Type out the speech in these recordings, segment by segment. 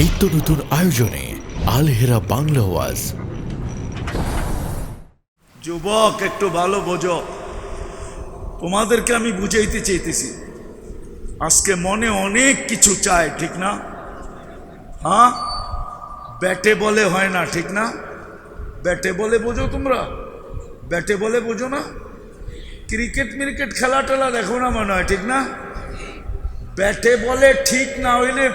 নিত্য নতুন আয়োজনে আলহেরা বাংলা ওয়াজ। যুবক, একটু ভালো বোঝো। তোমাদেরকে আমি বুঝাইতে চাইতেছি। আজকে মনে অনেক কিছু চায়, ঠিক না? হ্যাঁ? ব্যাটে বলে হয় না, ঠিক না? ব্যাটে বলে বোঝো তোমরা? ব্যাটে বলে বোঝো না? ক্রিকেট মিরিকেট খেলা টেলা দেখো না মনে হয়, ঠিক না? ব্যাটে বলে ঠিক না হইলে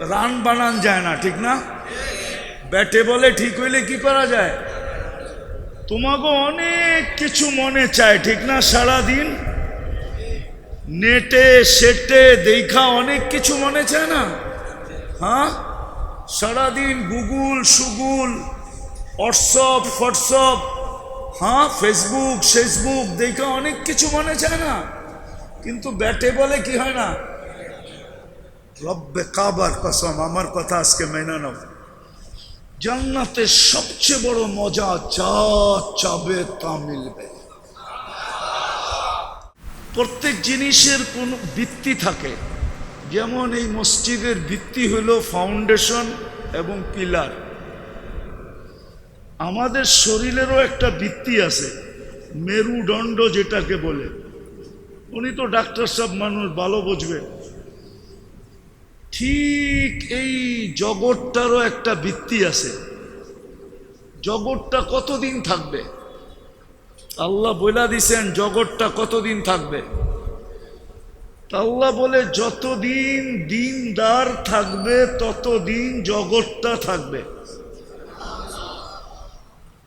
রান বানান যায় না, ঠিক না? ব্যাটে বলে ঠিক হইলে কি করা যায়? তোমাকে অনেক কিছু মনে চায়, ঠিক না? সারাদিন নেটে, সেটে দেখা অনেক কিছু মনে চায় না? হ্যাঁ? সারাদিন গুগল, সুগুল, হোয়াটসঅ্যাপ হোয়াটসঅ্যাপ হ্যাঁ? ফেসবুক ফেসবুক দেখা অনেক কিছু মনে চায় না? কিন্তু ব্যাটে বলে কি হয় না? রব্বে কাবার কসম, আমার কথা আজকে মেনে নাও। জান্নাতের সবচেয়ে বড় মজা যা চাবে তা মিলবে। প্রত্যেক জিনিসের কোন ভিত্তি থাকে। যেমন এই মসজিদের ভিত্তি হলো ফাউন্ডেশন এবং পিলার। আমাদের শরীরেরও একটা ভিত্তি আছে, মেরুদণ্ড যেটাকে বলে। উনি তো ডাক্তার সব মানুষ, ভালো বুঝবে। ঠিক এই জগৎটারও একটা ভিত্তি আছে। জগৎটা কতদিন থাকবে? আল্লাহ বইলা দিছেন, জগৎটা কতদিন থাকবে? আল্লাহ বলে, যতদিন দিনদার থাকবে, ততদিন জগৎটা থাকবে।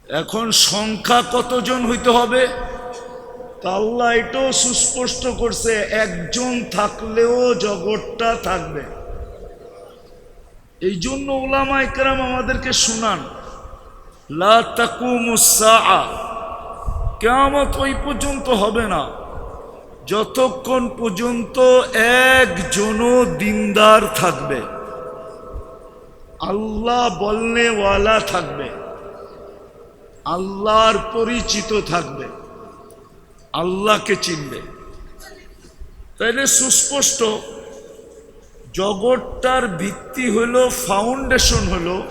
এখন সংখ্যা কতজন হইতে হবে? আল্লাহ এটাও সুস্পষ্ট করছে, একজন থাকলেও জগৎটা থাকবে। এই জন্য ওলামা ইকরাম আমাদেরকে শোনান। কেমত ওই পর্যন্ত হবে না। যতক্ষণ পর্যন্ত একজনও দিনদার থাকবে। আল্লাহ বলনেওয়ালা থাকবে। আল্লাহর পরিচিত থাকবে। আল্লাহকে চিনবে। তাইলে সুস্পষ্ট জগৎটার ভিত্তি হলো ফাউন্ডেশন হলো।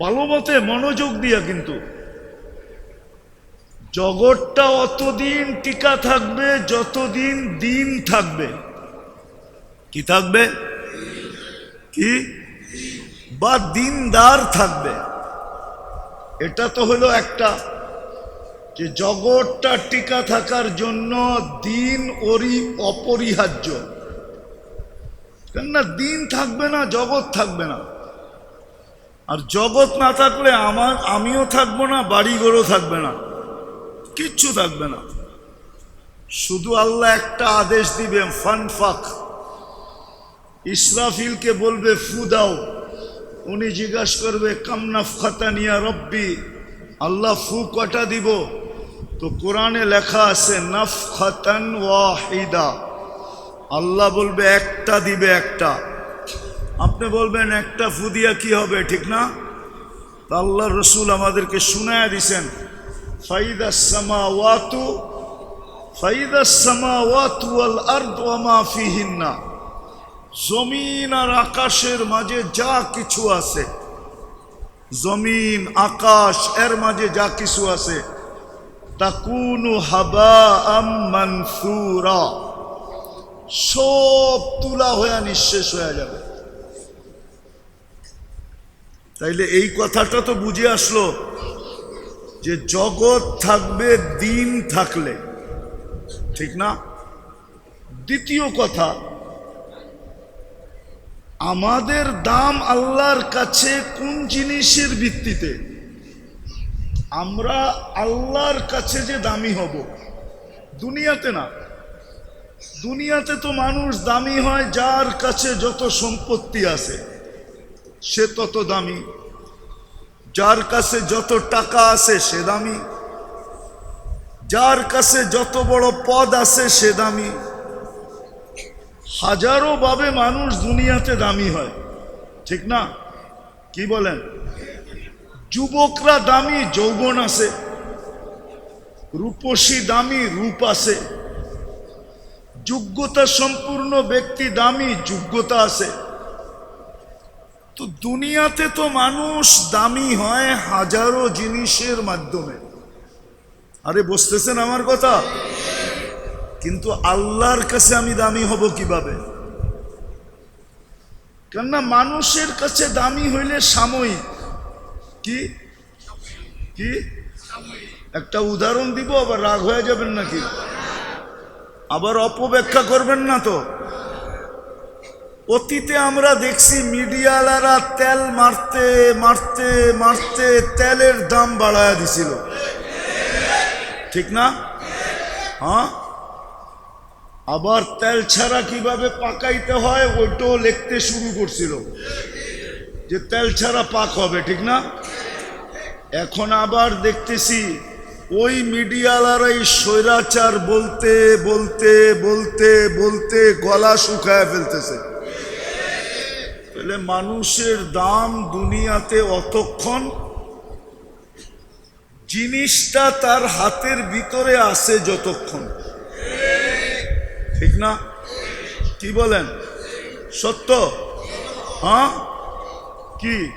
ভালো মতে মনোযোগ দিয়া কিন্তু। জগৎটা অতদিন টিকা থাকবে, যতদিন দিন থাকবে। কি থাকবে? কি? বা দিনদার থাকবে। এটা তো হলো একটা যে জগৎটা টিকা থাকার জন্য দিন ওরি অপরিহার্য। কেননা দিন থাকবে না, জগৎ থাকবে না। আর জগৎ না থাকলে আমার, আমিও থাকব না, বাড়িঘরও থাকবে না, কিচ্ছু থাকবে না। শুধু আল্লাহ একটা আদেশ দিবেন ফানফাক ইসরাফিলকে বলবে, ফু দাও। উনি জিজ্ঞাসা করবে কামনাফ খাতানিয়া রব্বি। আল্লাহ ফু কটা দিব? তো কোরআনে লেখা আছে নফ খাতান ওয়াহিদা আল্লাহ বলবে একটা দিবে একটা আপনি বলবেন একটা ফু দিয়া কি হবে ঠিক না তা আল্লাহ রসুল আমাদেরকে শুনায় দিছেন ফাইদাসমা ওয়াতু ফাইদাসমা ওয়াতু আল আর্দ ওয়ামা ফিহিন্না জমিন আর আকাশের মাঝে যা কিছু আছে জমিন আকাশ এর মাঝে যা কিছু আছে তাকুনু হাবা মানসুরা। সব তুলা হয়ে নিঃশেষ হয়ে যাবে। তাইলে এই কথাটা তো বুঝে আসলো যে জগৎ থাকবে, দিন থাকলে। ঠিক না? দ্বিতীয় কথা, আমাদের দাম আল্লাহর কাছে কোন জিনিসের ভিত্তিতে? আমরা আল্লাহর কাছে যে দামি হব, দুনিয়াতে না, দুনিয়াতে তো মানুষ দামি হয়, যার কাছে যত সম্পত্তি আছে, সে তত দামি। যার কাছে যত টাকা আছে, সে দামি। যার কাছে যত বড় পদ আছে, সে দামি। হাজারো ভাবে মানুষ দুনিয়াতে দামি হয়, ঠিক না? কি বলেন? যুবকরা দামি যৌবন আছে, রূপসী দামি রূপ আছে, যোগ্যতা সম্পূর্ণ ব্যক্তি দামি যোগ্যতা আছে। তো দুনিয়াতে তো মানুষ দামি হয় হাজারো জিনিসের মাধ্যমে। আরে, বুঝতেছেন আমার কথা? কিন্তু আল্লাহর কাছে আমি দামি হব কীভাবে? কেননা মানুষের কাছে দামি হইলে সাময়িক। কি? কি? একটা উদাহরণ দিব, আবার রাগ হয়ে যাবেন নাকি? আবার অপব্যাখ্যা করবেন না তো? অতীতে আমরা দেখছি মিডিয়ালারা তেল মারতে মারতে মারতে তেলের দাম বাড়ায় দিছিল। ঠিক না? হ্যাঁ? আবার তেল ছাড়া কীভাবে পাকাইতে হয়, ওইটাও লিখতে শুরু করছিল। যে তেল ছাড়া পাক হবে, ঠিক না? এখন আবার দেখতেছি ওই মিডিয়ালারাই স্বৈরাচার বলতে বলতে বলতে বলতে গলা শুকায় ফেলতেছে। তাহলে মানুষের দাম দুনিয়াতে অতক্ষণ জিনিসটা তার হাতের ভিতরে আছে যতক্ষণ। ঠিক না? কি বলেন? সত্য? হ্যাঁ? কি?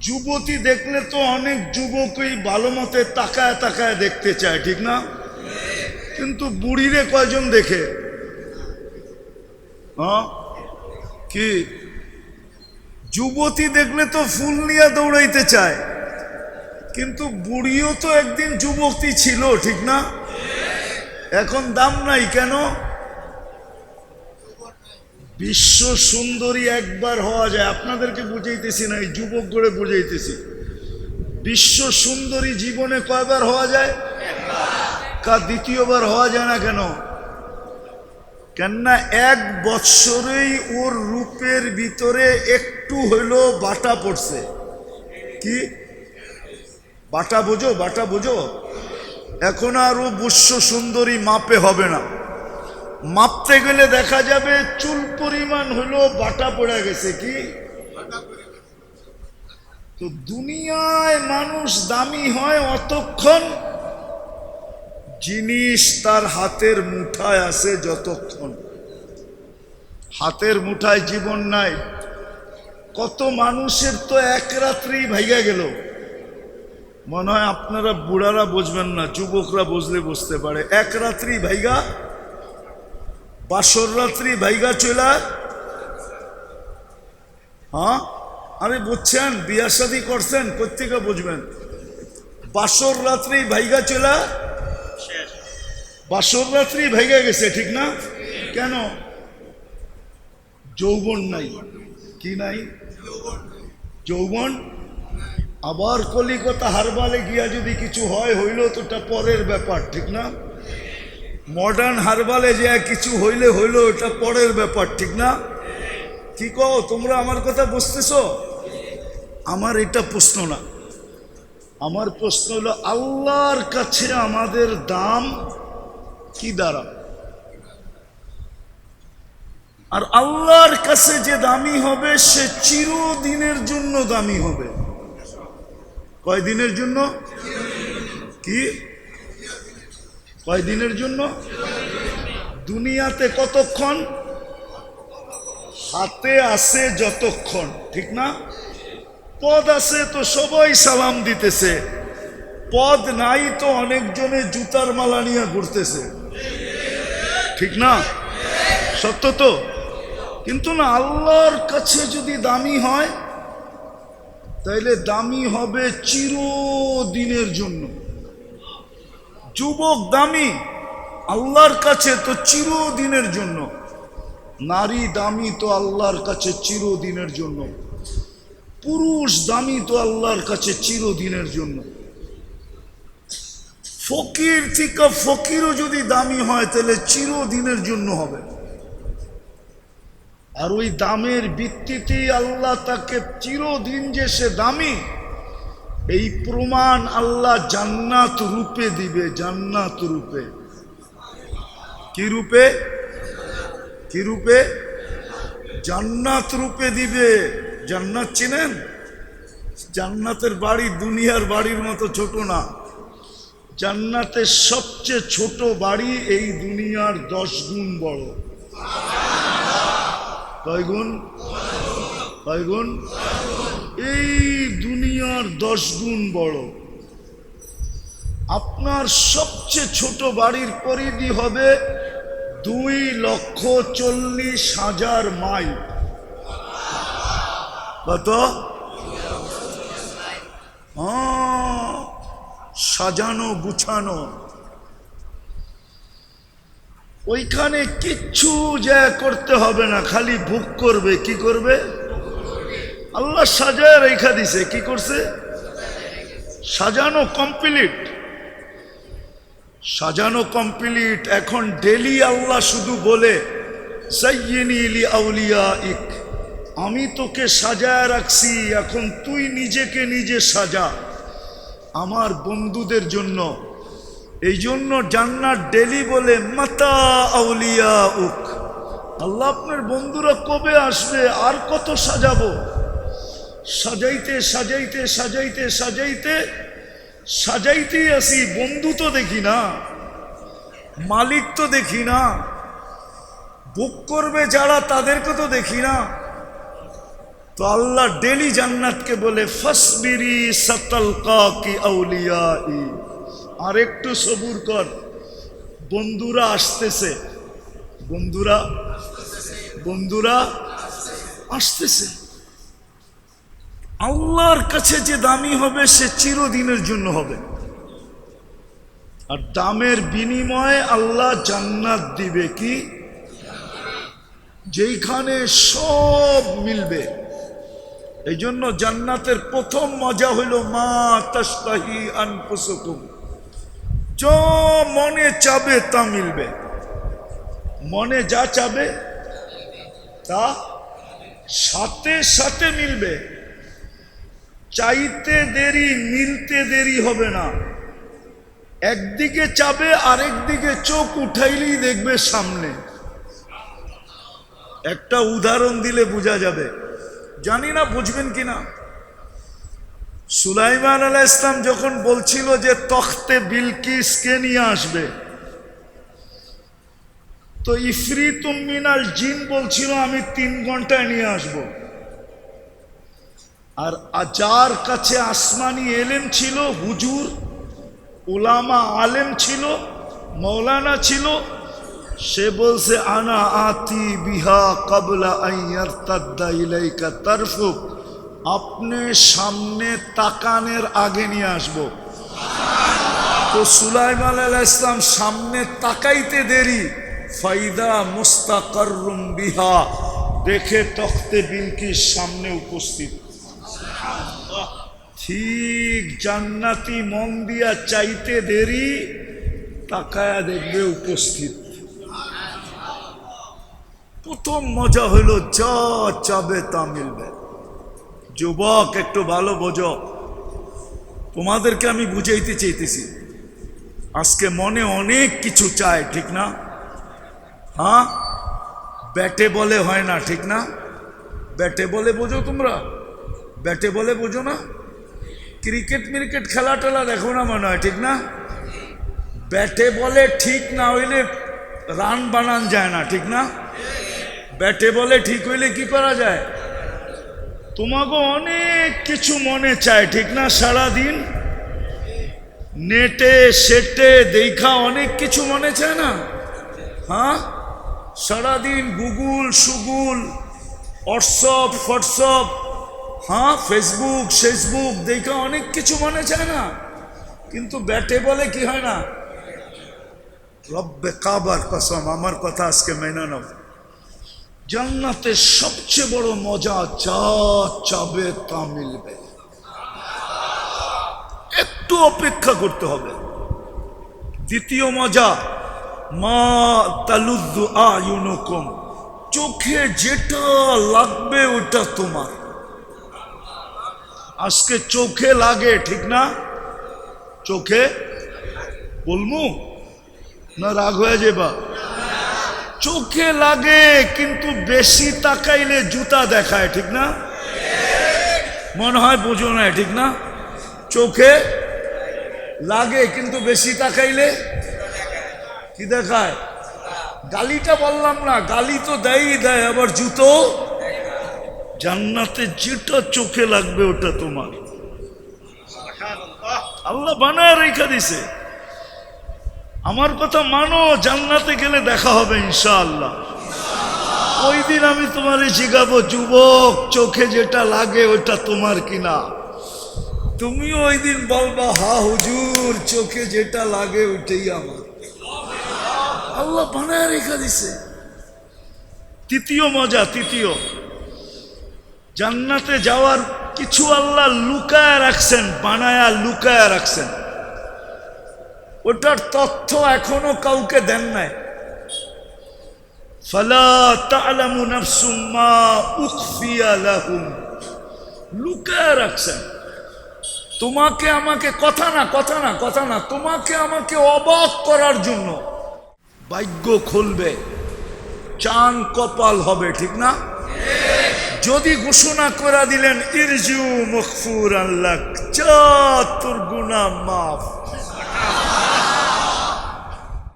যুবতী দেখলে তো অনেক যুবকই ভালো মতে তাকায় তাকায় দেখতে চায়, ঠিক না? কিন্তু বুড়িরে কয়জন দেখে? হ্যাঁ? কি? যুবতী দেখলে তো ফুল নিয়ে দৌড়াইতে চায়। কিন্তু বুড়িও তো একদিন যুবতী ছিল, ঠিক না? এখন দাম নাই কেন? বিশ্ব সুন্দরী একবার হওয়া যায়। আপনাদেরকে বুঝাইতেছি না, এই যুবক গড়ে বুঝাইতেছি। বিশ্ব সুন্দরী জীবনে কয়বার হওয়া যায়? কা দ্বিতীয়বার হওয়া যায় না কেন? কেননা এক বৎসরেই ওর রূপের ভিতরে একটু হইল বাটা পড়ছে। কি? বাটা বোঝো বাটা বোঝো? এখন আর ও বিশ্ব সুন্দরী মাপে হবে না। মাপতে গেলে দেখা যাবে চুল পরিমাণ হলো বাটা পড়ে গেছে কি? তো দুনিয়ায় মানুষ দামি হয় অতক্ষণ জিনিস তার হাতের মুঠায় আছে যতক্ষণ। হাতের মুঠায় জীবন নাই। কত মানুষের তো এক রাত্রি ভাইগা গেল। মনে হয় আপনারা বুড়ারা বুঝবেন না, যুবকরা বুঝলে বুঝতে পারে। এক রাত্রি ভাইগা বাসর রাত্রি ভাইগা চলা হ্যাঁ? আমি বুঝছেন, বিয়া শাদি করছেন প্রত্যেকে বুঝবেন? বাসর রাত্রি ভাইগা চলা বাসর রাত্রি ভাইগা গেছে, ঠিক না? কেন? যৌবন নাই। কি নাই? যৌবন আবার কলিকতা হারবালে গিয়া যদি কিছু হয়, হইল তো পরের ব্যাপার, ঠিক না? মডার্ন হারবালে যে কিছু হইলে হইল ওটা পরের ব্যাপার, ঠিক না? কি কও, তোমরা আমার কথা বুঝতেছ? আমার এটা প্রশ্ন না। আমার প্রশ্ন হলো, আল্লাহর কাছে আমাদের দাম কি দ্বারা? আর আল্লাহর কাছে যে দামি হবে, সে চিরদিনের জন্য দামি হবে। কয়দিনের জন্য? কি? কয়দিনের জন্য? দুনিয়াতে কতক্ষণ? হাতে আছে যতক্ষণ, ঠিক না? পদ আছে তো সবাই সালাম দিতেছে। পদ নাই তো অনেকজনে জুতার মালা নিয়ে ঘুরতেছে। ঠিক না? সত্য তো? কিন্তু না, আল্লাহর কাছে যদি দামি হয়, তাইলে দামি হবে চিরদিনের জন্য। যুবক দামি, আল্লাহর কাছে তো চিরদিনের জন্য। নারী দামি তো আল্লাহর কাছে চিরদিনের জন্য। পুরুষ দামি তো আল্লাহর কাছে চিরদিনের জন্য। ফকির থেকে ফকিরও যদি দামি হয়, তাহলে চিরদিনের জন্য হবে। আর ওই দামের ভিত্তিতেই আল্লাহ তাকে চিরদিন যে সে দামি এই প্রমাণ আল্লাহ জান্নাত রূপে দিবে, জান্নাত রূপে। কি রূপে? কি রূপে? জান্নাত রূপে দিবে। জান্নাত চিনেন? জান্নাতের বাড়ি দুনিয়ার বাড়ির মতো ছোট না। জান্নাতের সবচেয়ে ছোট বাড়ি এই দুনিয়ার দশ গুণ বড়। কয় গুণ? কয় গুণ? এই দুনিয়ার দশ গুণ বড়। আপনার সবচেয়ে ছোট বাড়ির পরিধি হবে দুই লক্ষ চল্লিশ হাজার মাইল। কত? আহ, সাজানো গুছানো। ওইখানে কিচ্ছু যা করতে হবে না খালি বুক করবে কি করবে? আল্লাহ সাজায় রেখা দিছে, কি করছে? সাজানো কমপ্লিট সাজানো কমপ্লিট এখন ডেলি আল্লাহ শুধু বলে আউলিয়া আমি তোকে সাজায় রাখছি, এখন তুই নিজেকে নিজে সাজা। আমার বন্ধুদের জন্য। এই জন্য জান্নাত ডেলি বলে, মাতা আউলিয়া উক আল্লাহ আপনার বন্ধুরা কবে আসবে? আর কত সাজাবো? সাজাইতে সাজাইতে সাজাইতে সাজাইতে, সাজাইতেই আসি, বন্ধু তো দেখি না, মালিক তো দেখি না, বুক করবে যারা তাদেরকে তো দেখি না। তো আল্লাহ ডেলি জান্নাতকে বলে, ফসবিরি সতল কি আউলিয়া আর একটু সবুর কর, বন্ধুরা আসতেছে, বন্ধুরা বন্ধুরা আসতেছে। আল্লাহর কাছে যে দামি হবে, সে চিরদিনের জন্য হবে। আর দামের বিনিময়ে আল্লাহ জান্নাত দিবে কি? যেইখানে সব মিলবে। এই জন্য জান্নাতের প্রথম মজা হইল, মা তাস্তাহি আনপুসকুম য মনে চাবে তা মিলবে। মনে যা চাবে তা সাথে সাথে মিলবে। চাইতে দেরি, মিলতে দেরি হবে না। একদিকে চাবে আরেক দিকে চোখ উঠাইলেই দেখবে সামনে। একটা উদাহরণ দিলে বোঝা যাবে। জানি না, বুঝবেন কিনা সুলাইমান আলাহ ইসলাম যখন বলছিল যে, তখতে বিলকিসকে নিয়ে আসবে? তো ইফরিতুম মিনাল জিন বলছিল, আমি তিন ঘন্টায় নিয়ে আসব। আর যার কাছে আসমানি এলেম ছিল, হুজুর ওলামা আলেম ছিল, মৌলানা ছিল। সে বলছে, আনা আতি বিহা কাবলা আইয়ার তাদ্দা ইলাইকা তারফুক আপনি সামনে তাকানের আগে নিয়ে আসব। তো সুলাইমান আলাহ ইসলাম সামনে তাকাইতে দেরি। ফাইদা মুস্তাকাররুম বিহা। দেখে তখতে বিলকির সামনে উপস্থিত। ঠিক জান্নাতি মন দিয়া চাইতে দেরি, তাকায়া দেখবে উপস্থিত। প্রথম মজা হইল যা চাবে তা মিলবে। যুবক, একটু ভালো বোঝো। তোমাদেরকে আমি বুঝাইতে চাইতেছি, আজকে মনে অনেক কিছু চায়, ঠিক না? হ্যাঁ? ব্যাটে বলে হয় না, ঠিক না? ব্যাটে বলে বোঝো তোমরা? ব্যাটে বলে বোঝো না? ক্রিকেট মিরিকেট খেলা টেলা দেখো না মনে হয়, ঠিক না? ব্যাটে বলে ঠিক না হইলে রান বানান যায় না, ঠিক না? ব্যাটে বলে ঠিক হইলে কি করা যায়? তোমাকে অনেক কিছু মনে চায়, ঠিক না? সারাদিন নেটে, সেটে দেখা অনেক কিছু মনে চায় না? হ্যাঁ? সারাদিন গুগল, সুগুল, হোয়াটসঅ্যাপ হোয়াটসঅ্যাপ হ্যাঁ ফেসবুক ফেসবুক দেখে অনেক কিছু মনে চায় না। কিন্তু ব্যাটে বলে কি হয় না? রব্বে কাবার কসম, আমার কথা আজকে মেনে নাও। জান্নাতের সবচেয়ে বড় মজা যা চাবে তা মিলবে। একটু অপেক্ষা করতে হবে। দ্বিতীয় মজা, মা তালুদ্দু আয়ুনুকুম, চোখে যেটা লাগবে ওটা তোমার। আজকে চোখে লাগে, ঠিক না? চোখে? বলমু? না রাগ হয়ে যাবা চোখে লাগে, কিন্তু বেশি তাকাইলে জুতা দেখায়, ঠিক না? মনে হয় বোঝো না ঠিক না? চোখে লাগে, কিন্তু বেশি তাকাইলে কি দেখায়? গালিটা বললাম না, গালি তো দেয়ই দেয়, আবার জুতো জান্নাতে যেটা চোখে লাগবে ওটা তোমার। আল্লাহ বানায় রেখা দিছে। আমার কথা মানো, জান্নাতে গেলে দেখা হবে ইনশাআল্লাহ। ওই দিন আমি তোমারে জিগাবো, যুবক, চোখে যেটা লাগে ওটা তোমার কিনা। তুমি ওই দিন বলবা, হা হুজুর, চোখে যেটা লাগে ওইটাই আমার। আল্লাহ বানায় রেখা দিছে। তৃতীয় মজা, তৃতীয়। জান্নাতে যাওয়ার কিছু আল্লাহ লুকায় রাখছেন, বানায়া লুকায় রাখছেন। ওটার তথ্য এখনও কাউকে দেন নাই। লুকায় রাখছেন। তোমাকে আমাকে কথা না কথা না কথা না, তোমাকে আমাকে অবাক করার জন্য ভাগ্য খুলবে চান কপাল হবে, ঠিক না? যদি ঘোষণা করে দিলেন ইরজু মকফুর আল্লাহ চা তোর গুনা মাফ।